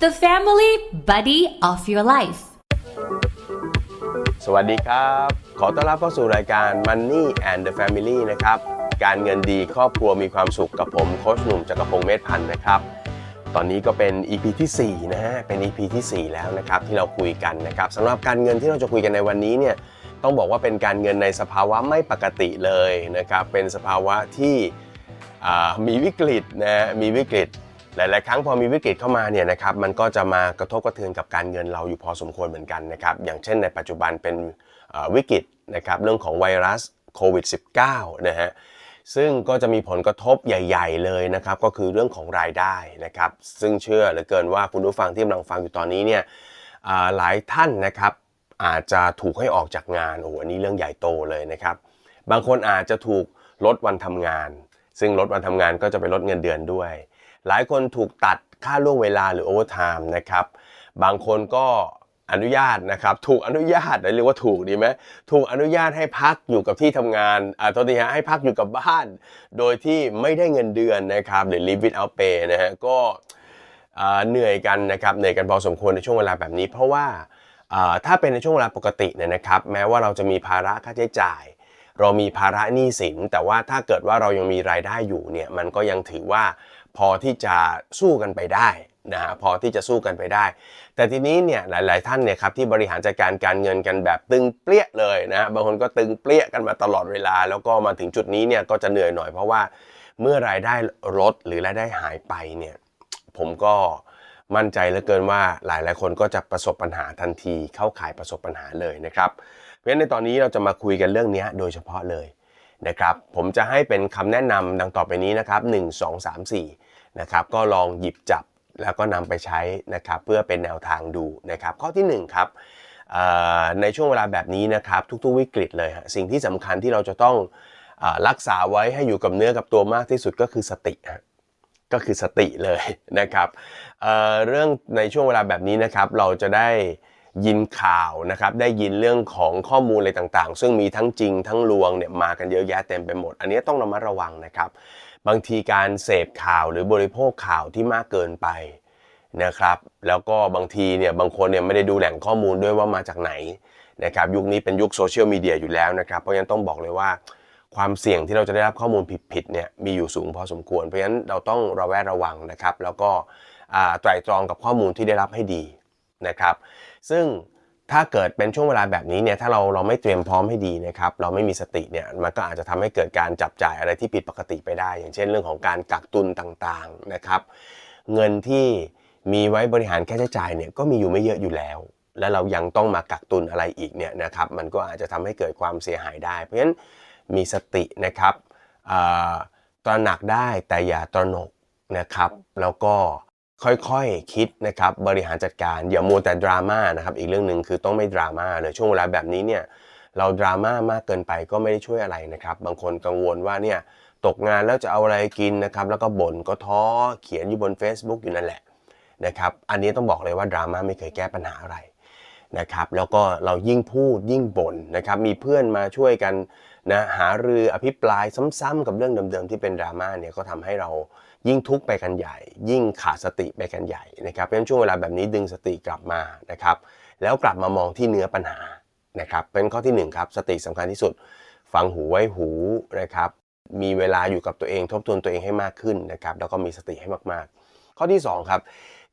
the family buddy of your life. สวัสดีครับ ขอต้อนรับเข้าสู่รายการ Money and the Family นะครับ การเงินดีครอบครัวมีความสุขกับผมโค้ชหนุ่มจักรพงศ์เมธพันธ์นะครับ ตอนนี้ก็เป็น EP ที่4นะฮะ เป็น EP ที่ 4 แล้วนะครับ ที่เราคุยกันนะครับสำหรับการเงินที่เราจะคุยกันในวันนี้เนี่ยต้องบอกว่าเป็นการเงินในสภาวะไม่ปกติเลยนะครับ เป็นสภาวะที่มีวิกฤตนะฮะมีวิกฤต หลาย ๆ ครั้งพอมีวิกฤตเข้ามาเนี่ยนะครับมันก็จะมากระทบกระเทือนกับการเงินเราอยู่พอสมควรเหมือนกันนะครับอย่างเช่นในปัจจุบันเป็นวิกฤตนะครับเรื่องของไวรัสโควิด -19 นะฮะซึ่งก็จะมีผลกระทบใหญ่ ๆ เลยนะครับก็คือเรื่องของรายได้นะครับซึ่งเชื่อเหลือเกินว่าคุณผู้ฟังที่กำลังฟังอยู่ตอนนี้เนี่ยหลายท่านนะครับอาจจะถูกให้ออกจากงานโอ้โหอันนี้เรื่องใหญ่โตเลยนะครับบางคนอาจจะถูกลดวันทำงาน ซึ่งลดวันทำงานก็จะไปลดเงินเดือนด้วย หลายคนถูกตัดค่าล่วงเวลาหรือโอเวอร์ไทม์นะครับ บางคนก็อนุญาตนะครับ ถูกอนุญาตเรียกว่าถูกดีไหมถูกอนุญาตให้พักอยู่กับที่ทำงานอ่าโทษทีฮะให้พักอยู่กับบ้าน โดยที่ไม่ได้เงินเดือนนะครับ หรือ live without pay นะฮะก็เหนื่อยกันนะครับเหนื่อยกันพอสมควรในช่วงเวลาแบบนี้ เพราะว่าถ้าเป็นในช่วงเวลาปกติเนี่ยนะครับ แม้ว่าเราจะมีภาระค่าใช้จ่าย เรามีภาระหนี้สิน แต่ว่าถ้าเกิดว่าเรายังมีรายได้อยู่เนี่ยมันก็ยังถือว่า พอที่จะสู้กันไปได้นะฮะพอที่จะสู้กันไปได้ แต่ทีนี้เนี่ยหลาย ๆ ท่านเนี่ยครับที่บริหารจัดการการเงินกันแบบตึงเปรี้ยเลยนะบางคนก็ตึงเปรี้ยกันมาตลอดเวลา แล้วก็มาถึงจุดนี้เนี่ยก็จะเหนื่อยหน่อยเพราะว่าเมื่อรายได้ลดหรือรายได้หายไปเนี่ยผมก็มั่นใจเหลือเกินว่าหลายๆ คนก็จะประสบปัญหาทันทีเข้าข่ายประสบปัญหาเลยนะครับ เพราะฉะนั้นในตอนนี้เราจะมาคุยกันเรื่องนี้โดยเฉพาะเลย นะครับผมจะให้เป็นคำแนะนำดังต่อไปนี้นะครับ 1 2 3 4นะครับก็ลองหยิบจับแล้วก็นำไปใช้นะครับเพื่อเป็นแนวทางดูนะครับข้อที่1ครับในช่วงเวลาแบบนี้นะครับทุกๆวิกฤตเลยฮะสิ่งที่สำคัญที่เราจะต้องรักษาไว้ให้อยู่กับเนื้อกับตัวมากที่สุดก็คือสติฮะก็คือสติเลยนะครับเเรื่องในช่วงเวลาแบบนี้นะครับเราจะได้ ยินข่าวนะครับได้ยินเรื่องของข้อมูลอะไรต่างๆ ซึ่งมีทั้งจริงทั้งลวงเนี่ยมากันเยอะแยะเต็มไปหมด อันนี้ต้องระมัดระวังนะครับ บางทีการเสพข่าวหรือบริโภคข่าวที่มากเกินไปนะครับ แล้วก็บางทีเนี่ยบางคนเนี่ยไม่ได้ดูแหล่งข้อมูลด้วยว่ามาจากไหนนะครับยุคนี้เป็นยุคโซเชียลมีเดียอยู่แล้วนะครับ เพราะฉะนั้นต้องบอกเลยว่าความเสี่ยงที่เราจะได้รับข้อมูลผิดๆเนี่ยมีอยู่สูงพอสมควร เพราะฉะนั้นเราต้องระแวดระวังนะครับ แล้วก็อ่าไตร่ตรองกับข้อมูลที่ได้รับให้ดีนะครับ ซึ่งถ้าเกิดเป็นช่วงเวลาแบบนี้เนี่ยถ้าเราเราไม่เตรียมพร้อมให้ดีนะครับเราไม่มีสติเนี่ยมันก็อาจจะทำให้เกิดการจับจ่ายอะไรที่ผิดปกติไปได้ อย่างเช่นเรื่องของการกักตุนต่างๆนะครับเงินที่มีไว้บริหารค่าใช้จ่ายเนี่ยก็มีอยู่ไม่เยอะอยู่แล้ว และเรายังต้องมากักตุนอะไรอีกเนี่ยนะครับมันก็อาจจะทำให้เกิดความเสียหายได้ เพราะฉะนั้นมีสตินะครับตระหนักได้แต่อย่าตระหนกนะครับแล้วก็ ค่อยๆคิดนะครับบริหารจัดการอย่ามัวแต่ดราม่านะครับอีกเรื่องหนึ่งคือต้องไม่ดราม่าเลยช่วงเวลาแบบนี้เนี่ยเราดราม่ามากเกินไปก็ไม่ได้ช่วยอะไรนะครับ บางคนกังวลว่าเนี่ยตกงานแล้วจะเอาอะไรกินนะครับ แล้วก็บ่นก็ท้อเขียนอยู่บน Facebook อยู่นั่นแหละนะครับอันนี้ต้องบอกเลยว่าดราม่าไม่เคยแก้ปัญหาอะไรนะครับแล้วก็เรายิ่งพูดยิ่งบ่นนะครับมีเพื่อนมาช่วยกันนะหารืออภิปรายซ้ำๆกับเรื่องเดิมๆที่เป็นดราม่าเนี่ยก็ทำให้เรา ยิ่งทุกข์ไปกันใหญ่ ยิ่งขาดสติไปกันใหญ่นะครับเพราะฉะนั้นช่วงเวลาแบบนี้ดึงสติกลับมานะครับ แล้วกลับมามองที่เนื้อปัญหานะครับเป็นข้อที่หนึ่งครับสติสำคัญที่สุด ฟังหูไว้หูนะครับมีเวลาอยู่กับตัวเองทบทวนตัวเองให้มากขึ้นนะครับแล้วก็มีสติให้มากๆ ข้อที่สองครับ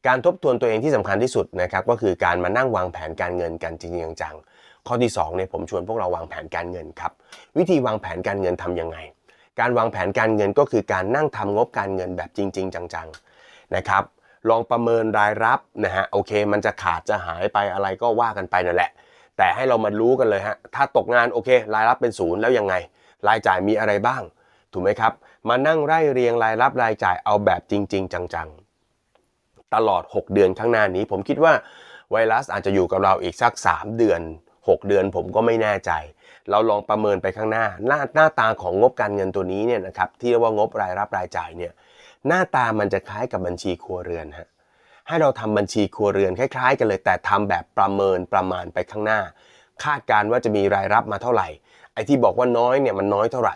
การทบทวนตัวเองที่สำคัญที่สุดนะครับก็คือการมานั่งวางแผนการเงินกันจริงๆจังๆข้อที่2เนี่ยผมชวนพวกเราวางแผนการเงินครับวิธีวางแผนการเงินทำยังไง การวางแผนการเงินก็คือการนั่งทำงบการเงินแบบจริง ๆ จังๆนะครับ ลองประเมินรายรับนะฮะโอเค มันจะขาดจะหายไปอะไรก็ว่ากันไปนั่นแหละ แต่ให้เรามารู้กันเลยฮะถ้าตกงานโอเค รายรับเป็นศูนย์แล้วยังไง รายจ่ายมีอะไรบ้าง ถูกไหมครับ มานั่งไล่เรียงรายรับรายจ่ายเอาแบบจริง ๆ จังๆ ตลอด 6 เดือนข้างหน้านี้ ผมคิดว่าไวรัสอาจจะอยู่กับเราอีกสัก 3 เดือน 6 เดือนผมก็ไม่แน่ใจ เราลองประเมินไปข้างหน้า หน้าหน้าตาของงบการเงินตัวนี้เนี่ยนะครับที่เรียกว่างบรายรับรายจ่ายเนี่ยหน้าตามันจะคล้ายกับบัญชีครัวเรือนฮะให้เราทำบัญชีครัวเรือนคล้าย ๆ กันเลย แต่ทำแบบประเมินประมาณไปข้างหน้า คาดการณ์ว่าจะมีรายรับมาเท่าไหร่ ไอ้ที่บอกว่าน้อยเนี่ยมันน้อยเท่าไหร่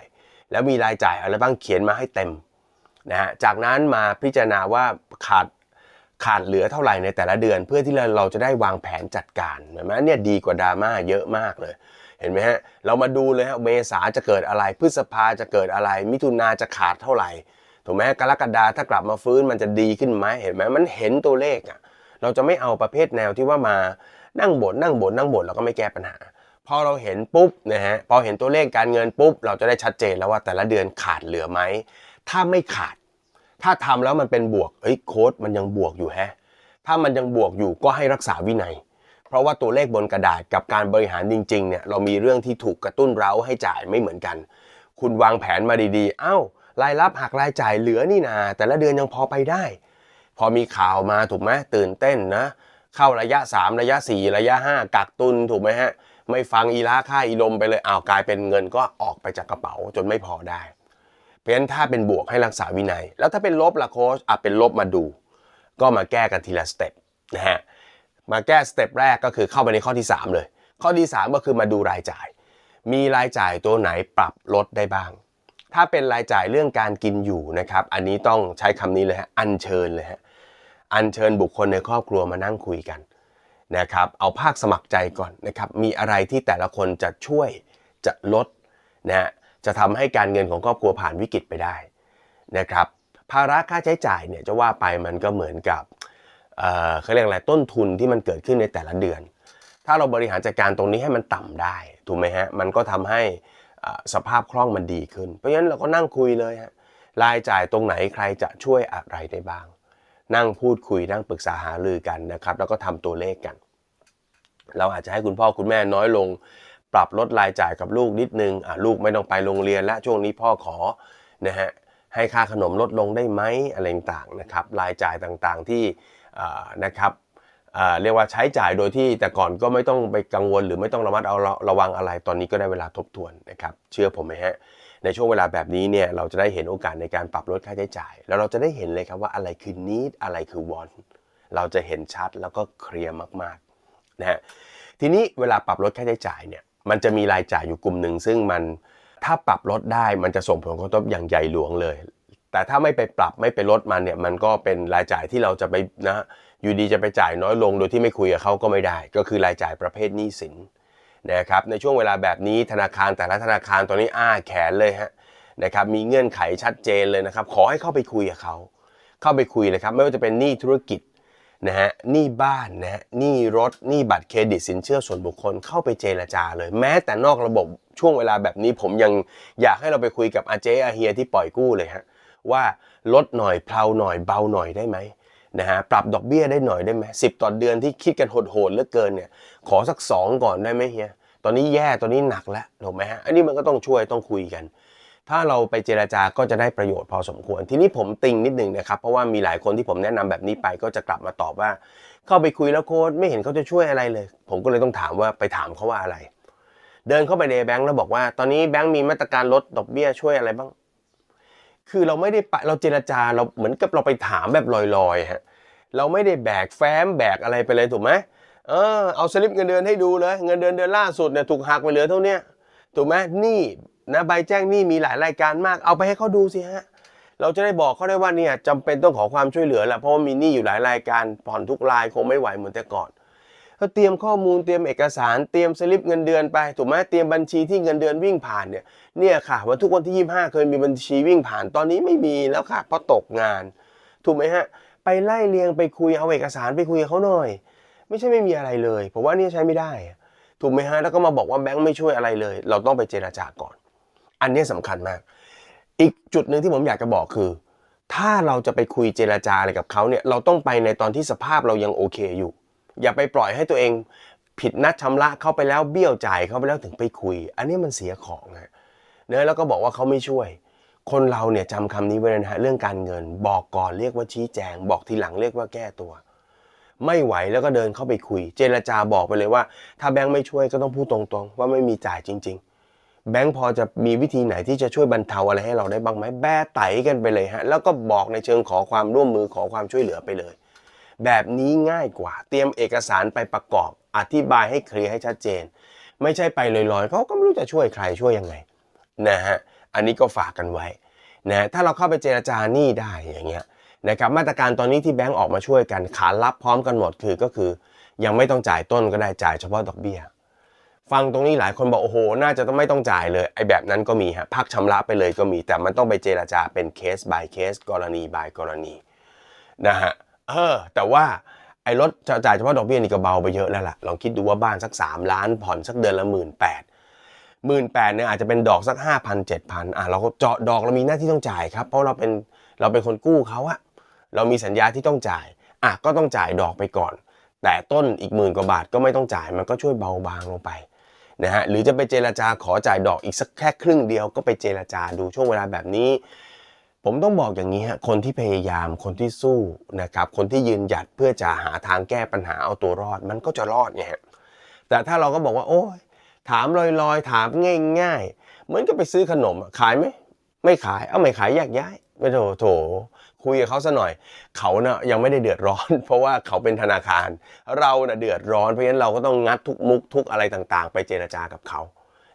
แล้วมีรายจ่ายอะไรบ้างเขียนมาให้เต็มนะฮะจากนั้นมาพิจารณาว่าขาดขาดเหลือเท่าไหร่ในแต่ละเดือน เพื่อที่เราเราจะได้วางแผนจัดการเห็นไหมเนี่ยดีกว่าดราม่าเยอะมากเลย เห็นไหมฮะ เรามาดูเลยฮะเมษาจะเกิดอะไร พฤษภาจะเกิดอะไร มิถุนาจะขาดเท่าไหร่ถูกไหมกรกฎาถ้ากลับมาฟื้นมันจะดีขึ้นไหมเห็นไหมมันเห็นตัวเลขอะเราจะไม่เอาประเภทแนวที่ว่ามานั่งบ่นนั่งบ่นนั่งบ่นแล้วก็ไม่แก้ปัญหา พอเราเห็นปุ๊บนะฮะพอเห็นตัวเลขการเงินปุ๊บ เราจะได้ชัดเจนแล้วว่าแต่ละเดือนขาดเหลือไหมถ้าไม่ขาด ถ้าทำแล้วมันเป็นบวกเอ้ยโค้ดมันยังบวกอยู่แฮะถ้ามันยังบวกอยู่ก็ให้รักษาวินัย เพราะว่าตัวเลขบนกระดาษกับการบริหารจริงๆเนี่ยเรามีเรื่องที่ถูกกระตุ้นเร้าให้จ่ายไม่เหมือนกัน คุณวางแผนมาดีๆ เอ้ารายรับหักรายจ่ายเหลือนี่นาแต่ละเดือนยังพอไปได้ พอมีข่าวมาถูกไหมตื่นเต้นนะ เข้าระยะ 3 ระยะ 4 ระยะ 5 กักตุนถูกไหมฮะ ไม่ฟังอีลาค่าอีลมไปเลยอ้าวกลายเป็นเงินก็ออกไปจากกระเป๋าจนไม่พอได้ เพราะฉะนั้นถ้าเป็นบวกให้รักษาวินัย แล้วถ้าเป็นลบละโค้ชอะเป็นลบมาดู ก็มาแก้กันทีละสเต็ปนะฮะ มาแก้สเต็ปแรกก็คือเข้าไปในข้อที่ 3 เลย ข้อที่ 3 ก็คือมาดูรายจ่าย มีรายจ่ายตัวไหนปรับลดได้บ้าง ถ้าเป็นรายจ่ายเรื่องการกินอยู่นะครับ อันนี้ต้องใช้คำนี้เลยฮะอัญเชิญเลยฮะอัญเชิญบุคคลในครอบครัวมานั่งคุยกันนะครับ เอาภาคสมัครใจก่อนนะครับ มีอะไรที่แต่ละคนจะช่วยจะลดนะฮะจะทำให้การเงินของครอบครัวผ่านวิกฤตไปได้นะครับ ภาระค่าใช้จ่ายเนี่ยจะว่าไปมันก็เหมือนกับ เอ่อเขาเรียกอะไรต้นทุนที่มันเกิดขึ้นในแต่ละเดือน ถ้าเราบริหารจัดการตรงนี้ให้มันต่ำได้ถูกไหมฮะมันก็ทำให้สภาพคล่องมันดีขึ้น เพราะฉะนั้นเราก็นั่งคุยเลยฮะรายจ่ายตรงไหนใครจะช่วยอะไรได้บ้าง นั่งพูดคุยนั่งปรึกษาหารือกันนะครับ แล้วก็ทำตัวเลขกัน เราอาจจะให้คุณพ่อคุณแม่น้อยลง ปรับลดรายจ่ายกับลูกนิดนึงอะลูกไม่ต้องไปโรงเรียนและช่วงนี้พ่อขอนะฮะให้ค่าขนมลดลงได้ไหมอะไรต่างนะครับ รายจ่ายต่างๆที่ นะครับเรียกว่าใช้จ่ายโดยที่แต่ก่อนก็ไม่ต้องไปกังวลหรือไม่ต้องระมัดเอาระวังอะไรตอนนี้ก็ได้เวลาทบทวนนะครับเชื่อผมไหมฮะในช่วงเวลาแบบนี้เนี่ยเราจะได้เห็นโอกาสในการปรับลดค่าใช้จ่าย แล้วเราจะได้เห็นเลยครับว่าอะไรคือ need อะไรคือ want เราจะเห็นชัดแล้วก็เคลียร์มากๆนะฮะทีนี้เวลาปรับลดค่าใช้จ่ายเนี่ยมันจะมีรายจ่ายอยู่กลุ่มหนึ่งซึ่งมันถ้าปรับลดได้มันจะส่งผลกระทบอย่างใหญ่หลวงเลย แต่ถ้าไม่ไปปรับไม่ไปลดมันเนี่ยมันก็เป็นรายจ่ายที่เราจะไปนะอยู่ดีจะไปจ่ายน้อยลงโดยที่ไม่คุยกับเขาก็ไม่ได้ ก็คือรายจ่ายประเภทหนี้สินนะครับในช่วงเวลาแบบนี้ธนาคารแต่ละธนาคารตอนนี้อ้าแขนเลยฮะนะครับมีเงื่อนไขชัดเจนเลยนะครับ ขอให้เข้าไปคุยกับเขาเข้าไปคุยเลยครับไม่ว่าจะเป็นหนี้ธุรกิจนะฮะหนี้บ้านนะฮะหนี้รถหนี้บัตรเครดิตสินเชื่อส่วนบุคคลเข้าไปเจรจาเลย แม้แต่นอกระบบช่วงเวลาแบบนี้ผมยังอยากให้เราไปคุยกับอาเจอาเฮียที่ปล่อยกู้เลยฮะ ว่าลดหน่อยเพลาหน่อยเบาหน่อยได้ไหมนะฮะปรับดอกเบี้ยได้หน่อยได้ไหมสิบต่อเดือนที่คิดกันโหดๆเหลือเกินเนี่ยขอสักสองก่อนได้ไหมเฮียตอนนี้แย่ตอนนี้หนักแล้วถูกไหมฮะอันนี้มันก็ต้องช่วยต้องคุยกัน ถ้าเราไปเจราจาก็จะได้ประโยชน์พอสมควร ทีนี้ผมติงนิดหนึ่งนะครับ เพราะว่ามีหลายคนที่ผมแนะนำแบบนี้ไปก็จะกลับมาตอบว่า เข้าไปคุยแล้วโค้ดไม่เห็นเขาจะช่วยอะไรเลย ผมก็เลยต้องถามว่าไปถามเขาว่าอะไร เดินเข้าไปในแบงก์แล้วบอกว่า ตอนนี้แบงก์มีมาตรการลดดอกเบี้ยช่วยอะไรบ้าง คือเราไม่ได้ไปเราเจรจาเราเหมือนกับเราไปถามแบบลอยๆฮะเราไม่ได้แบกแฟ้มแบกอะไรไปเลยถูกไหมเออเอาสลิปเงินเดือนให้ดูเลยเงินเดือนเดือนล่าสุดเนี่ยถูกหักไปเหลือเท่าเนี้ยถูกไหมนี่นะใบแจ้งนี้มีหลายรายการมากเอาไปให้เขาดูสิฮะเราจะได้บอกเขาได้ว่าเนี่ยจำเป็นต้องขอความช่วยเหลือแหละเพราะว่ามีหนี้อยู่หลายรายการผ่อนทุกรายคงไม่ไหวเหมือนแต่ก่อน ก็เตรียมข้อมูลเตรียมเอกสารเตรียมสลิปเงินเดือนไปถูกไหมเตรียมบัญชีที่เงินเดือนวิ่งผ่านเนี่ยเนี่ยค่ะวันทุกวันที่ 25 เคยมีบัญชีวิ่งผ่านตอนนี้ไม่มีแล้วค่ะเพราะตกงาน ถูกไหมฮะไปไล่เรียงไปคุยเอาเอกสารไปคุยกับเขาหน่อย ไม่ใช่ไม่มีอะไรเลยผมว่านี่ใช้ไม่ได้ ถูกไหมฮะแล้วก็มาบอกว่าแบงค์ไม่ช่วยอะไรเลย เราต้องไปเจราจาก่อน อันนี้สำคัญมาก อีกจุดหนึ่งที่ผมอยากจะบอกคือ ถ้าเราจะไปคุยเจราจาอะไรกับเขาเนี่ยเราต้องไปในตอนที่สภาพเรายังโอเคอยู่ อย่าไปปล่อยให้ตัวเอง ผิดนัดชำระเข้าไปแล้วเบี้ยวจ่ายเข้าไปแล้วถึงไปคุย อันนี้มันเสียของฮะเนะแล้วก็บอกว่าเขาไม่ช่วย คนเราเนี่ยจำคำนี้ไว้เลยนะฮะเรื่องการเงิน บอกก่อนเรียกว่าชี้แจง บอกทีหลังเรียกว่าแก้ตัว ไม่ไหวแล้วก็เดินเข้าไปคุย เจรจาบอกไปเลยว่า ถ้าแบงค์ไม่ช่วยก็ต้องพูดตรงๆ ว่าไม่มีจ่ายจริง ๆแบงค์พอจะมีวิธีไหนที่จะช่วยบรรเทาอะไรให้เราได้บ้างไหมแบ้ไตกันไปเลยฮะ แล้วก็บอกในเชิงขอความร่วมมือขอความช่วยเหลือไปเลย แบบนี้ง่ายกว่า เตรียมเอกสารไปประกอบ อธิบายให้เคลียร์ให้ชัดเจน ไม่ใช่ไปลอยๆเขาก็ไม่รู้จะช่วยใครช่วยยังไงนะฮะอันนี้ก็ฝากกันไว้นะถ้าเราเข้าไปเจรจาหนี้ได้อย่างเงี้ยนะครับมาตรการตอนนี้ที่แบงก์ออกมาช่วยกันขารับพร้อมกันหมดคือก็คือ ยังไม่ต้องจ่ายต้นก็ได้จ่ายเฉพาะดอกเบี้ย ฟังตรงนี้หลายคนบอกโอ้โห น่าจะต้องไม่ต้องจ่ายเลยไอ้แบบนั้นก็มีฮะพักชำระไปเลยก็มี แต่มันต้องไปเจราจาเป็นเคส by เคสกรณี by กรณีนะฮะ เออ แต่ว่าไอ้รถจะจ่ายเฉพาะดอกเบี้ยนี่ก็เบาไปเยอะแล้วล่ะ ลองคิดดูว่าบ้านสัก 3 ล้านผ่อนสักเดือนละหมื่นแปดหมื่นแปดเนี่ยอาจจะเป็นดอกสักห้าพันเจ็ดพันอะเราก็เจาะดอกเรามีหน้าที่ต้องจ่ายครับ เพราะเราเป็นเราเป็นคนกู้เขาอะเรามีสัญญาที่ต้องจ่ายอะก็ต้องจ่ายดอกไปก่อน แต่ต้นอีกหมื่นกว่าบาทก็ไม่ต้องจ่ายมันก็ช่วยเบาบางลงไปนะฮะหรือจะไปเจราจาขอจ่ายดอกอีกสักแค่ครึ่งเดียวก็ไปเจราจาดูช่วงเวลาแบบนี้ ผมต้องบอกอย่างนี้ฮะคนที่พยายามคนที่สู้นะครับคนที่ยืนหยัดเพื่อจะหาทางแก้ปัญหาเอาตัวรอด มันก็จะรอดไงฮะแต่ถ้าเราก็บอกว่า โอ้ยถามลอยๆ ถามง่ายๆเหมือนกับไปซื้อขนมขายไหมไม่ขายเอาไม่ขายแยกย้ายไม่โถโถ คุยกับเขาซะหน่อย เขาเนะ่ะยังไม่ได้เดือดร้อน เพราะว่าเขาเป็นธนาคาร เราเน่ะเดือดร้อนเพราะฉะนั้นเราก็ต้องงัดทุกมุกทุกอะไรต่างๆ ไปเจรจากับเขา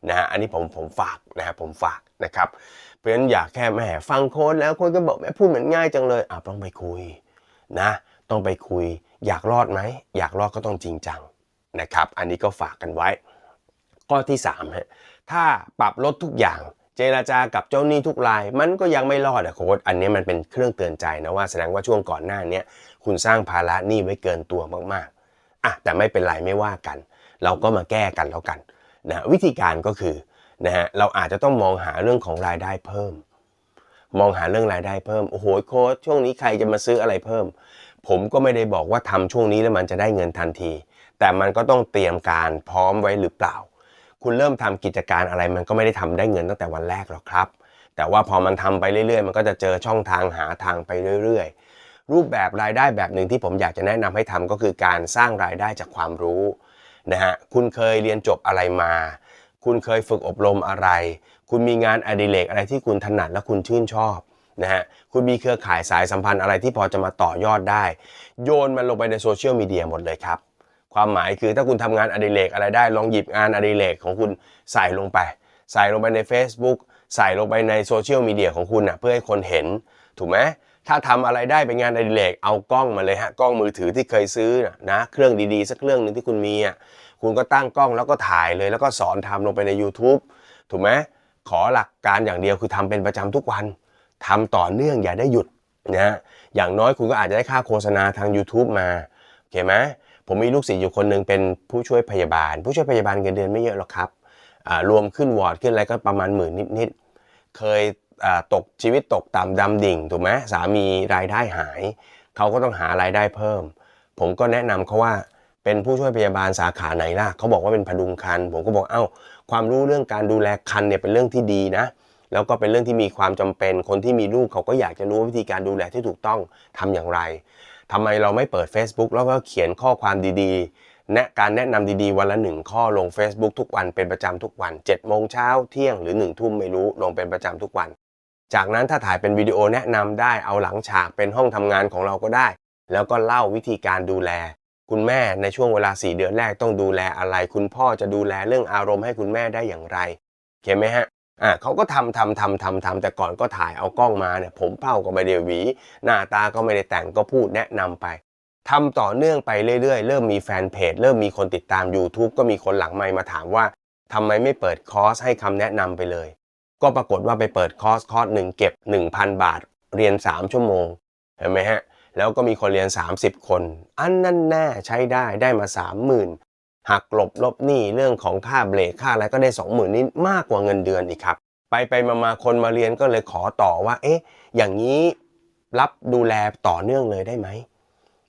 นะฮะอันนี้ผมผมฝากนะฮะผมฝากนะครับ ราะฉะนั้นอยากแค่แหมฟังโค้ดแล้วคนก็บอกแม่พูดเหมือนง่ายจังเลยอะต้องไปคุยนะ ต้องไปคุย อยากรอดไหมอยากรอดก็ต้องจริงจังนะครับ อันนี้ก็ฝากกันไว้ ข้อที่3ฮะถ้าปรับลดทุกอย่าง เจราจากับเจ้าหนี้ทุกราย มันก็ยังไม่รอดอะโค้ดอันนี้มันเป็นเครื่องเตือนใจนะว่าแสดงว่าช่วงก่อนหน้านี้คุณสร้างภาระหนี้ไว้เกินตัวมากๆอะแต่ไม่เป็นไรไม่ว่ากัน เราก็มาแก้กันแล้วกันนะวิธีการก็คือ นะฮะเราอาจจะต้องมองหาเรื่องของรายได้เพิ่ม มองหาเรื่องรายได้เพิ่มโอ้โหโค้ดช่วงนี้ใครจะมาซื้ออะไรเพิ่ม ผมก็ไม่ได้บอกว่าทำช่วงนี้แล้วมันจะได้เงินทันที แต่มันก็ต้องเตรียมการพร้อมไว้หรือเปล่า คุณเริ่มทำกิจการอะไรมันก็ไม่ได้ทำได้เงินตั้งแต่วันแรกหรอกครับ แต่ว่าพอมันทำไปเรื่อยๆ มันก็จะเจอช่องทางหาทางไปเรื่อยๆรูปแบบรายได้แบบหนึ่งที่ผมอยากจะแนะนำให้ทำก็คือการสร้างรายได้จากความรู้นะฮะคุณเคยเรียนจบอะไรมา คุณเคยฝึกอบรมอะไร คุณมีงานอดิเรกอะไรที่คุณถนัดและคุณชื่นชอบนะฮะคุณมีเครือข่ายสายสัมพันธ์อะไรที่พอจะมาต่อยอดได้ โยนมันลงไปในโซเชียลมีเดียหมดเลยครับ ความหมายคือถ้าคุณทำงานอดิเรกอะไรได้ลองหยิบงานอดิเรกของคุณใส่ลงไป ใส่ลงไปใน Facebook ใส่ลงไปในโซเชียลมีเดียของคุณนะเพื่อให้คนเห็น ถูกไหมถ้าทำอะไรได้เป็นงานอดิเรกเอากล้องมาเลยฮะกล้องมือถือที่เคยซื้อนะนะเครื่องดีๆ สักเครื่องหนึ่งที่คุณมีอะ คุณก็ตั้งกล้องแล้วก็ถ่ายเลย แล้วก็สอนทำลงไปใน YouTube ถูกไหมขอหลักการอย่างเดียวคือทำเป็นประจำทุกวันทำต่อเนื่องอย่าได้หยุดนะอย่างน้อยคุณก็อาจจะได้ค่าโฆษณาทาง YouTube มาโอเคไหมผมมีลูกศิษย์อยู่คนหนึ่งเป็นผู้ช่วยพยาบาล ผู้ช่วยพยาบาลเงินเดือนไม่เยอะหรอกครับรวมขึ้นวอร์ดขึ้นอะไรก็ประมาณหมื่นนิดๆเคยตกชีวิตตกต่ำดำดิ่งถูกไหมสามีรายได้หาย เขาก็ต้องหารายได้เพิ่ม ผมก็แนะนำเขาว่า เป็นผู้ช่วยพยาบาลสาขาไหนล่ะเขาบอกว่าเป็นพดุงคัน ผมก็บอกเอ้า ความรู้เรื่องการดูแลคันเนี่ยเป็นเรื่องที่ดีนะ แล้วก็เป็นเรื่องที่มีความจำเป็น คนที่มีลูกเขาก็อยากจะรู้วิธีการดูแลที่ถูกต้องทำอย่างไรทำไมเราไม่เปิด Facebook แล้วก็เขียนข้อความดีๆแนะการแนะนำดีๆ วันละหนึ่งข้อลง Facebook ทุกวันเป็นประจำทุกวัน7โมงเช้าเที่ยงหรือ1ทุ่มไม่รู้ลงเป็นประจำทุกวัน จากนั้นถ้าถ่ายเป็นวิดีโอแนะนำได้เอาหลังฉากเป็นห้องทำงานของเราก็ได้ แล้วก็เล่าวิธีการดูแล คุณแม่ในช่วงเวลา 4 เดือนแรกต้องดูแลอะไร คุณพ่อจะดูแลเรื่องอารมณ์ให้คุณแม่ได้อย่างไรเข้าไหมฮะอ่าเขาก็ทำทำทำทำทำแต่ก่อนก็ถ่ายเอากล้องมาเนี่ยผมเป้าก็ไม่ได้หวี หน้าตาก็ไม่ได้แต่งก็พูดแนะนำไปทำต่อเนื่องไปเรื่อยๆ เริ่มมีแฟนเพจ เริ่มมีคนติดตาม YouTube ก็มีคนหลังไมค์มาถามว่าทำไมไม่เปิดคอร์สให้คำแนะนำไปเลย ก็ปรากฏว่าไปเปิดคอร์สคอร์สหนึ่งเก็บ 1,000 บาท เรียน 3 ชั่วโมงเห็นไหมฮะ แล้วก็มีคนเรียน 30 คน อันนั้นแน่ใช้ได้ได้มา 30,000หักลบลบหนี้เรื่องของค่าเบรกค่าอะไรก็ได้ 20,000นี่มากกว่าเงินเดือนอีกครับ ไปไปมามาคนมาเรียนก็เลยขอต่อว่า เอ๊ะ อย่างนี้รับดูแลต่อเนื่องเลยได้ไหม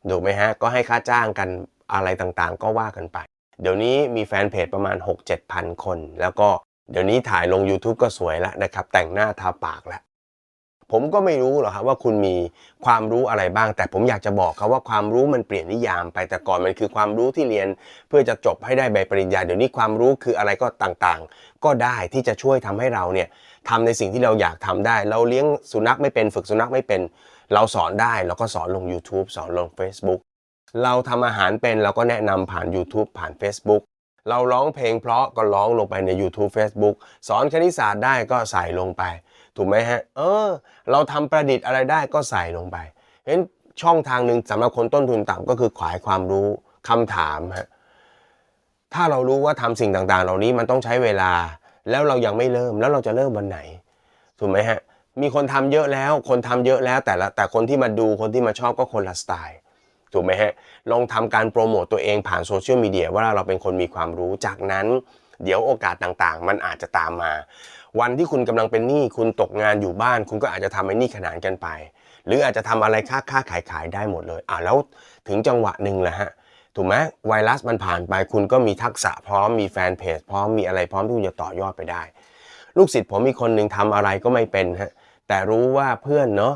ถูกไหมฮะ ก็ให้ค่าจ้างกันอะไรต่างๆ ก็ว่ากันไป เดี๋ยวนี้มีแฟนเพจประมาณ 6-7พันคน แล้วก็เดี๋ยวนี้ถ่ายลง YouTube ก็สวยแล้วนะครับ แต่งหน้าทาปากแล้ว ผมก็ไม่รู้หรอกครับว่าคุณมีความรู้อะไรบ้าง แต่ผมอยากจะบอกครับว่าความรู้มันเปลี่ยนนิยามไปแต่ก่อนมันคือความรู้ที่เรียน เพื่อจะจบให้ได้ใบปริญญา เดี๋ยวนี้ความรู้คืออะไรก็ต่างๆ ก็ได้ที่จะช่วยทำให้เราเนี่ยทำในสิ่งที่เราอยากทำได้ เราเลี้ยงสุนัขไม่เป็นฝึกสุนัขไม่เป็น เราสอนได้เราก็สอนลง YouTube สอนลง Facebook เราทำอาหารเป็นเราก็แนะนำผ่าน YouTube ผ่าน Facebook เราร้องเพลงเพราะก็ร้องลงไปใน YouTube Facebook สอนคณิตศาสตร์ได้ก็ใส่ลงไป ถูกไหมฮะ เออ เราทำประดิษฐ์อะไรได้ก็ใส่ลงไปเพราะฉะนั้นช่องทางหนึ่งสำหรับคนต้นทุนต่ำก็คือขวายความรู้คำถามฮะถ้าเรารู้ว่าทำสิ่งต่างๆ เหล่านี้มันต้องใช้เวลา แล้วเรายังไม่เริ่มแล้วเราจะเริ่มวันไหนถูกไหมฮะมีคนทำเยอะแล้ว คนทำเยอะแล้วแต่ละแต่คนที่มาดูคนที่มาชอบก็คนละสไตล์ถูกไหมฮะลองทำการโปรโมตตัวเองผ่านโซเชียลมีเดียว่าเราเป็นคนมีความรู้จากนั้น เดี๋ยวโอกาสต่างๆ มันอาจจะตามมา วันที่คุณกำลังเป็นหนี้คุณตกงานอยู่บ้าน คุณก็อาจจะทำให้หนี้ขนานกันไป หรืออาจจะทำอะไรค้าค้าขายขายได้หมดเลยอ่าแล้วถึงจังหวะหนึ่งแหละฮะถูกไหมไวรัสมันผ่านไปคุณก็มีทักษะพร้อมมีแฟนเพจพร้อมมีอะไรพร้อมที่คุณจะต่อยอดไปได้ ลูกศิษย์ผมมีคนหนึ่งทำอะไรก็ไม่เป็นฮะแต่รู้ว่าเพื่อนเนาะ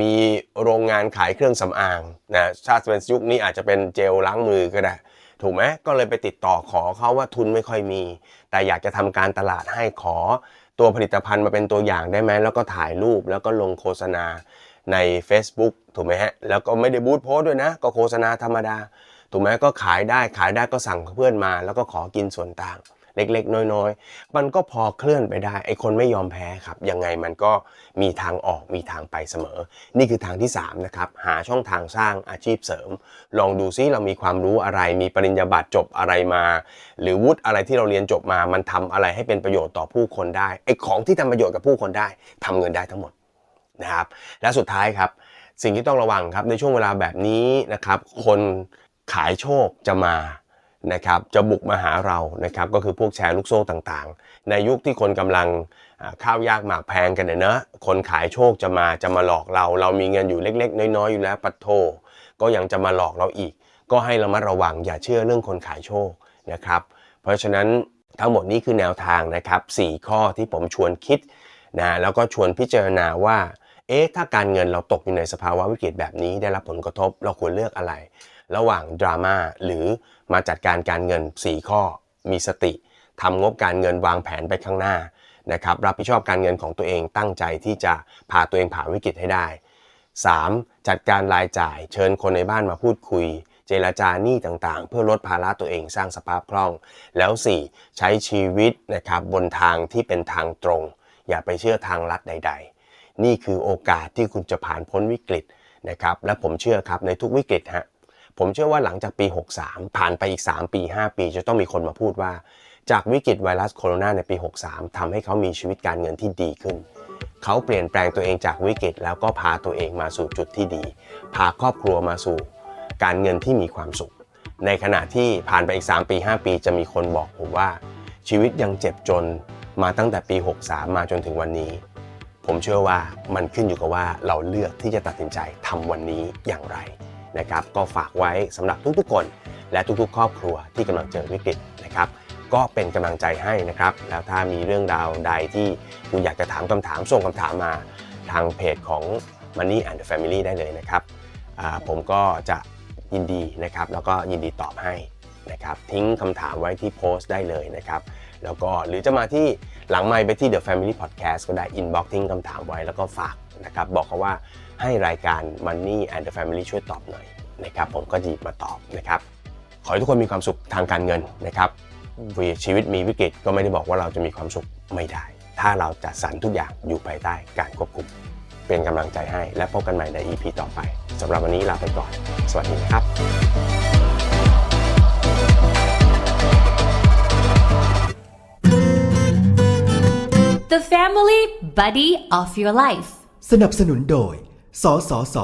มีโรงงานขายเครื่องสำอางนะชาติเป็นยุคนี้อาจจะเป็นเจลล้างมือก็ได้ ถูกไหมก็เลยไปติดต่อขอเขาว่าทุนไม่ค่อยมี แต่อยากจะทำการตลาดให้ขอตัวผลิตภัณฑ์มาเป็นตัวอย่างได้ไหมแล้วก็ถ่ายรูปแล้วก็ลงโฆษณาใน Facebook ถูกไหมฮะแล้วก็ไม่ได้บูธโพสด้วยนะ ก็โฆษณาธรรมดา ถูกไหมก็ขายได้ขายได้ก็สั่งเพื่อนมา แล้วก็ขอกินส่วนต่าง เล็ก ๆ น้อย ๆ มันก็พอเคลื่อนไปได้ ไอ้คนไม่ยอมแพ้ครับ ยังไงมันก็มีทางออกมีทางไปเสมอ นี่คือทางที่ 3 นะครับ หาช่องทางสร้างอาชีพเสริม ลองดูซิเรามีความรู้อะไร มีปริญญาบัตรจบอะไรมา หรือวุฒิอะไรที่เราเรียนจบมา มันทำอะไรให้เป็นประโยชน์ต่อผู้คนได้ ไอ้ของที่ทำประโยชน์กับผู้คนได้ทำเงินได้ทั้งหมดนะครับ และสุดท้ายครับ สิ่งที่ต้องระวังครับในช่วงเวลาแบบนี้นะครับ คนขายโชคจะมา นะครับจะบุกมาหาเรานะครับก็คือพวกแชร์ลูกโซ่ต่างๆ ในยุคที่คนกำลังข้าวยากหมากแพงกันเนี่ยนะคนขายโชคจะมาจะมาหลอกเรา เรามีเงินอยู่เล็ก ๆ น้อยๆอยู่แล้วปัดโท ก็ยังจะมาหลอกเราอีก ก็ให้ระมัดระวังอย่าเชื่อเรื่องคนขายโชคนะครับเพราะฉะนั้นทั้งหมดนี้คือแนวทางนะครับ 4 ข้อที่ผมชวนคิดนะแล้วก็ชวนพิจารณาว่าเอ๊ะถ้าการเงินเราตกอยู่ในสภาวะวิกฤตแบบนี้ได้รับผลกระทบ เราควรเลือกอะไร ระหว่างดราม่าหรือมาจัดการการเงิน 4 ข้อ มีสติทำงบการเงินวางแผนไปข้างหน้านะครับรับผิดชอบการเงินของตัวเองตั้งใจที่จะพาตัวเองผ่านวิกฤตให้ได้ 3. จัดการรายจ่ายเชิญคนในบ้านมาพูดคุย เจรจาหนี้ต่างๆ เพื่อลดภาระตัวเองสร้างสภาพคล่อง แล้ว 4. ใช้ชีวิตนะครับบนทางที่เป็นทางตรง อย่าไปเชื่อทางลัดใด ๆ นี่คือโอกาสที่คุณจะผ่านพ้นวิกฤตนะครับและผมเชื่อครับในทุกวิกฤตฮะ ผมเชื่อว่าหลังจากปี 63 ผ่านไปอีก 3 ปี 5 ปี จะต้องมีคนมาพูดว่า จากวิกฤตไวรัสโคโรนาในปี 63ทำให้เขามีชีวิตการเงินที่ดีขึ้น เขาเปลี่ยนแปลงตัวเองจากวิกฤตแล้วก็พาตัวเองมาสู่จุดที่ดี พาครอบครัวมาสู่ การเงินที่มีความสุข ในขณะที่ผ่านไปอีก 3 ปี 5 ปีจะมีคนบอกผมว่า ชีวิตยังเจ็บจนมาตั้งแต่ปี 63 มาจนถึงวันนี้ ผมเชื่อว่ามันขึ้นอยู่กับว่าเราเลือกที่จะตัดสินใจทำวันนี้อย่างไร นะครับก็ฝากไว้สำหรับทุกๆคน และทุกๆ ครอบครัวที่กำลังเจอวิกฤตนะครับก็เป็นกำลังใจให้นะครับแล้วถ้ามีเรื่องราวใดที่คุณอยากจะถามคำถามส่งคำถามมาทางเพจของ Money and the Family ได้เลยนะครับผมก็จะยินดีนะครับแล้วก็ยินดีตอบให้นะครับทิ้งคำถามไว้ที่โพสต์ได้เลยนะครับแล้วก็หรือจะมาที่ หลังไมค์ไปที่ The Family Podcast ก็ได้ inbox ทิ้งคำถามไว้แล้วก็ฝากนะครับบอกเขาว่าให้รายการ Money and the Family ช่วยตอบหน่อยนะครับผมก็จะหยิบมาตอบนะครับขอให้ทุกคนมีความสุขทางการเงินนะครับชีวิตมีวิกฤตก็ไม่ได้บอกว่าเราจะมีความสุขไม่ได้ ถ้าเราจัดสรรทุกอย่างอยู่ภายใต้การควบคุม เป็นกำลังใจให้และพบกันใหม่ใน EP ต่อไปสำหรับวันนี้ลาไปก่อน สวัสดีครับ The Family Buddy of Your Life สนับสนุนโดย สสส